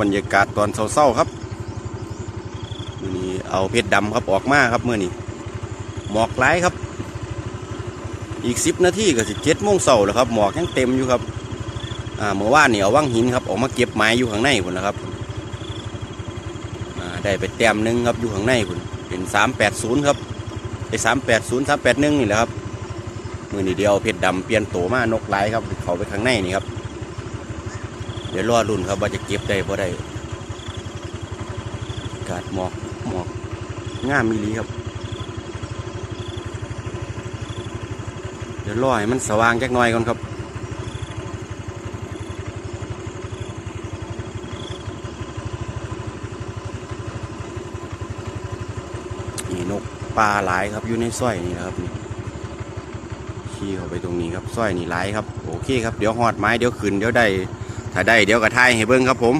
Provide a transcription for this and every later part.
บรรยากาศตอนเศร้าๆครับมือนี้เอาเพชรดำครับออกมาครับมื่อนี้หมอกหลายครับ อีกสิบนาทีก็สิเจ็ดโมงเสาแล้วครับหมอกยังเต็มอยู่ครับอ่าเมื่อวานนี่เอาว่างหินครับออกมาเก็บไม้อยู่ข้างในพุ่นนะครับอ่าได้ไปแต้มหนึ่งครับอยู่ข้างในพุ่นเป็นสามแปดศูนย์ครับไอ้สามแปดศูนย์สามแปดหนึ่งนี่แหละครับมือนี้เดียวเพชรดำเปลี่ยนโตมานกหลายครับเขาไปข้างในนี่ครับ เดี๋ยวรอรุ่นครับว่าจะเก็บได้บ่ได้กาศหมอกหมอกง่ามมีลีครับ เดี๋ยวรอให้มันสว่างจักหน่อยก่อนครับนี่นกปลาหลายครับอยู่ในสร้อยนี่นะครับนี่ขี่เข้าไปตรงนี้ครับสร้อยนี่หลายครับโอเคครับเดี๋ยวหอดไม้เดี๋ยวขึ้นเดี๋ยวได้ ถ้าได้เดี๋ยวก็ทายให้เบิ้งครับผม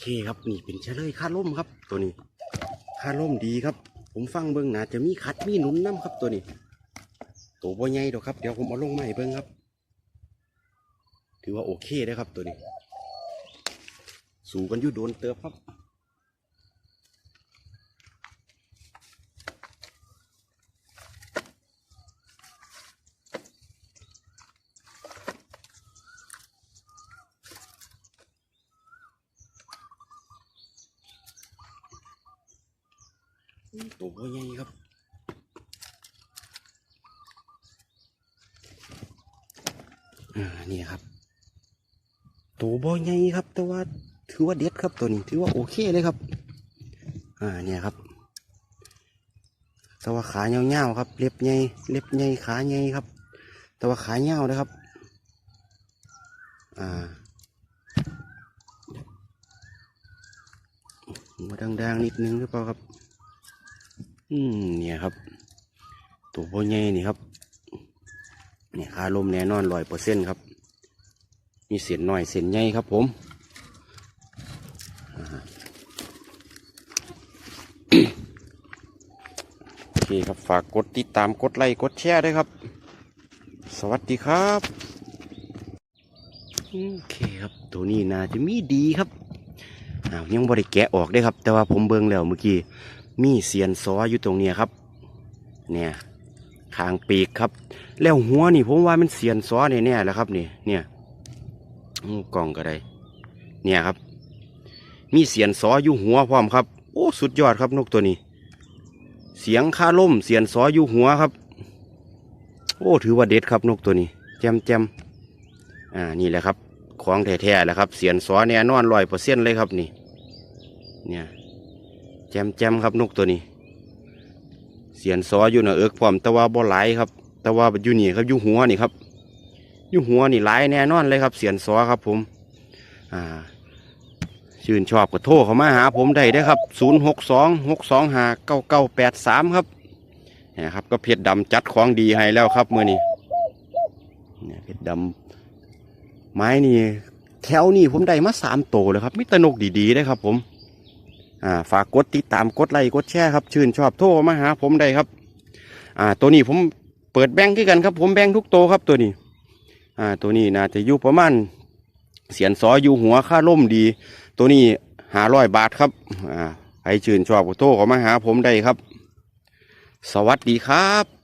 เคครับนี่เป็นเฉลยค่าล่มครับ ตัวนี้ค่าล่มดีครับ ผมฟังเบิ้งนะจะมีขัดมีหนุนน้ำครับตัวนี้ ตัวบ่ใหญ่ดอกครับเดี๋ยวผมเอาลงมาให้เบิ้งครับ ถือว่าโอเคได้ครับตัวนี้ สูงกันยุดโดนเติบครับ ตัวบ่ใหญ่ครับอ่านี่ครับ ตัวบ่ใหญ่ครับ แต่ว่าถือว่าเด็ดครับตัวนี้ ถือว่าโอเคเลยครับ อ่าเนี่ยครับ แต่ว่าขาเงาวๆครับ เล็บใหญ่เล็บใหญ่ขาใหญ่ครับ แต่ว่าขาเงาวนะครับ อ่าหัวดังๆนิดนึงหรือเปล่าครับ อืมเนี่ยครับ ตัวโบใหญ่นี่ครับเนี่ยคาลมแน่นอนร้อยเปอร์เซ็นต์ครับ มีเสียนหน่อยเสียนใหญ่ครับ ผมโอเคครับฝากกดติดตามกดไลค์กดแชร์ด้วยครับ สวัสดีครับโอเคครับ ตัวนี้น่าจะมีดีครับอ้าวยังบริแกะออกได้ครับ แต่ว่าผมเบิ่งแล้วเมื่อกี้ มีเสียนซออยู่ตรงเนี้ยครับ เนี่ยคางปีกครับ แล้วหัวนี่ผมว่ามันเสียนซอเนี่ยแน่ๆแหล้วครับนี่เนี่ยอู้กล่องก็ได้ เนี่ยครับ มีเสียนซออยู่หัวพร้อมครับ โอ้สุดยอดครับนกตัวนี้ เสียงคาล่มเสียนซออยู่หัวครับ โอ้ถือว่าเด็ดครับนกตัวนี้แจมแจมอ่านี่แหละครับ ของแท้ๆแหละครับ เสียนซอแน่นอนร้อยเปอร์เซ็นต์เลยครับนี่ เนี่ย แจมแจมครับนกตัวนี้ เสียนซออยู่นะเอิกพร้อมแต่ว่าบ่หลายครับ แต่ว่าอยู่นี่ครับอยู่หัวนี่ครับอยู่หัวนี่หลายแน่นอนเลยครับ เสียนซอครับผม อ่าชื่นชอบก็โทรเข้ามาหาผมได้ได้ครับศูนย์หกสองหกสองห้าเก้าเก้าแปดสามครับเนี่ยครับก็เพชรดำจัดของดีให้แล้วครับมื่อนี้เนี่ยเพชรดำไม้นี่แถวนี่ผมได้มาสามโตเลยครับมิตรนกดีๆได้ครับผม อ่าฝากกดติดตามกดไลค์กดแชร์ครับชื่นชอบโทรมาหาผมได้ครับ อ่าตัวนี้ผมเปิดแบงค์ขึ้กันครับ ผมแบงค์ทุกโตครับตัวนี้ อ่าตัวนี้น่าจะอยู่ประมาณเสียนซออยู่หัวค่าล่มดี ตัวนี้หาร้อยบาทครับ อ่าใครชื่นชอบก็โทรเข้ามาหาผมได้ครับ สวัสดีครับ